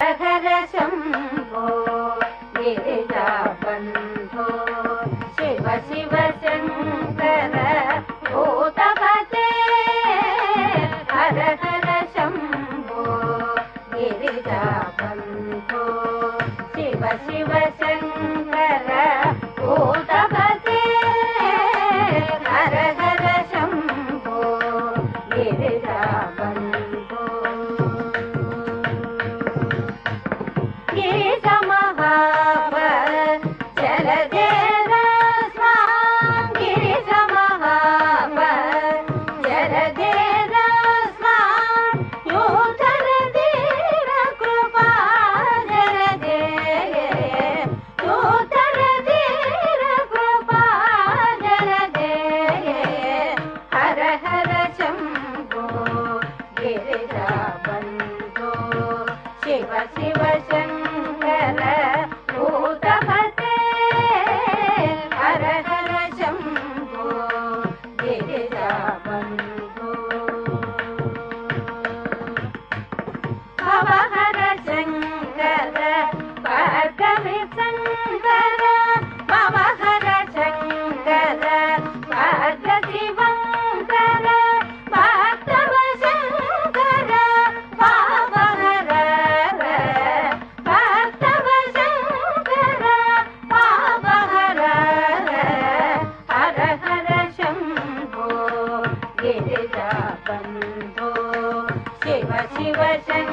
हर ಶಿವ ಶಂಕರ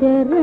चर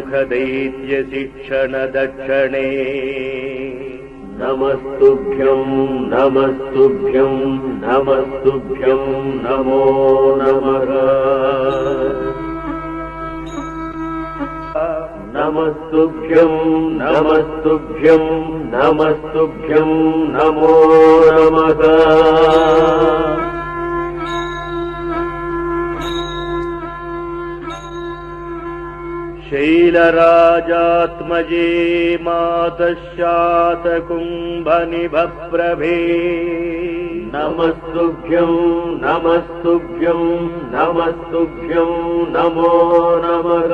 दैत्यशिक्षणदक्षणे नमस्तुभ्यम् नमस्तुभ्यम्भ्यम् नमो नमः। नमस्तुभ्यम् नमस्तुभ्यम् नमस्तुभ्यं नमो नमः। शैलराजात्मजे मातशातकुम्भनिभप्रभे नमस्तुभ्यौ नमस्तुभ्यौ नमस्तुभ्यौ नमो नमः।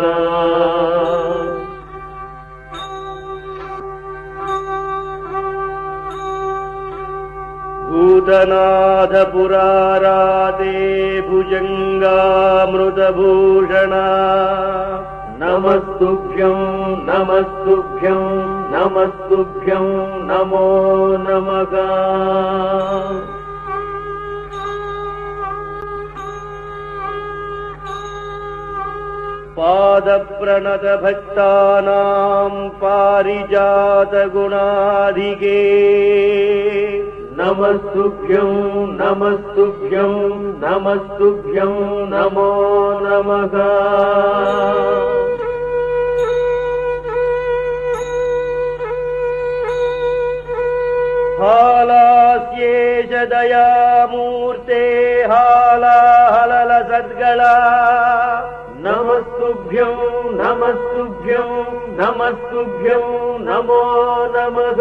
भूतनाथपुरारादे भुजङ्गामृतभूषणा। नमस्तुभ्यम् नमस्तुभ्यम् नमस्तुभ्यम् नमो नमः। पादप्रणतभक्तानाम् पारिजातगुणाधिके। नमस्तुभ्यम् नमस्तुभ्यम् नमस्तुभ्यम् नमो नमः। लास्ये जदया मूर्ते हाला हललसद्गला नमस्तुभ्यो नमस्तुभ्यो नमस्तुभ्यो नमो नमः।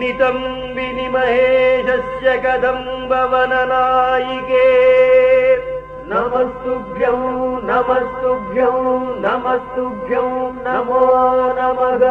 नितम् विनिमहेशस्य कदम् भवननायिके नमस्तुभ्यं नमस्तुभ्यं नमस्तुभ्यं नमो नमः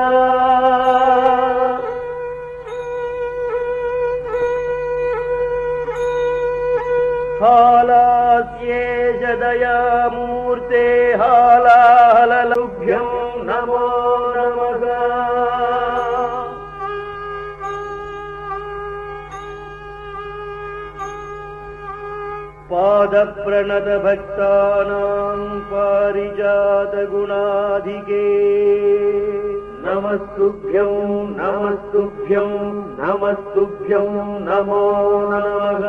पादप्रणतभक्तानां पारिजातगुणाधिके। नमस्तुभ्यं नमस्तुभ्यं नमस्तुभ्यं नमो नमः।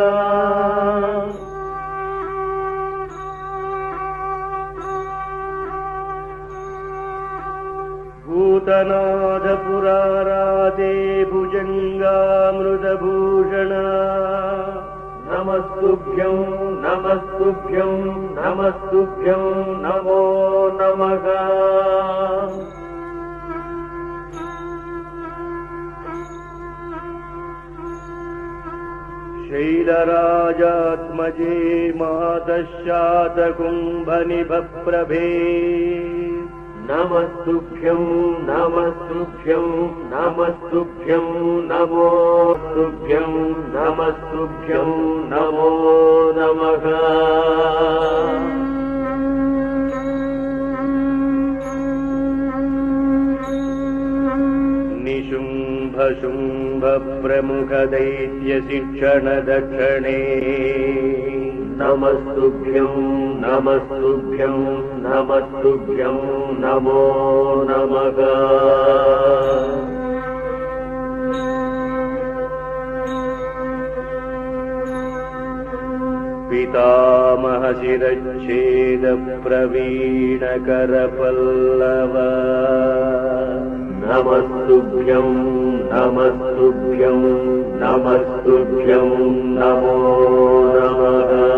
भूतनाथपुराराते भुजङ्गामृतभूषण नमस्तुभ्यं नमस्तुभ्यं नमस्तुभ्यं नमो नमः। शैलराजात्मजे मातशातकुम्भनिभप्रभे नमस्तुभ्यं नमस्तुभ्यं नमस्तुभ्यं नमोस्तुभ्यं नमस्तुभ्यं नमो नमः। निशुम्भशुम्भप्रमुखदैत्यशिक्षणदक्षिणे नमस्तुभ्यं नमस्तुभ्यं नमस्तुभ्यं नमो नमः। पितामहशिरच्छेदप्रवीणकरपल्लव। नमस्तुभ्यं नमस्तुभ्यं नमस्तुभ्यं नमो नमः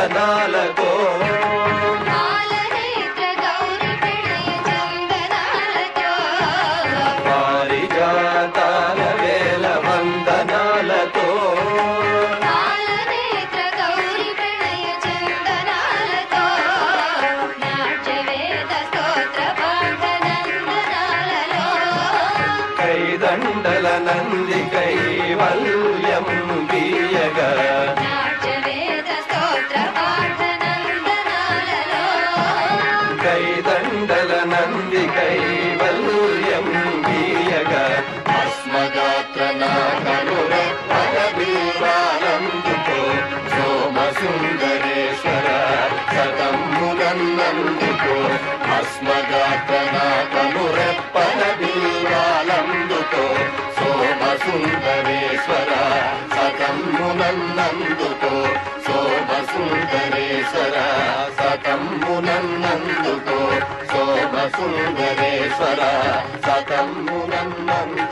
నా కనుల పదవీరానందుతో సోమసుందరేశ్వర శతములన్నందుతో అస్మగాత నా కనుల పదవీరానందుతో సోమసుందరేశ్వర సతములన్నందుతో సోమసుందరేశ్వర సతములన్నందుతో సోమసుందరేశ్వర సతములన్నందు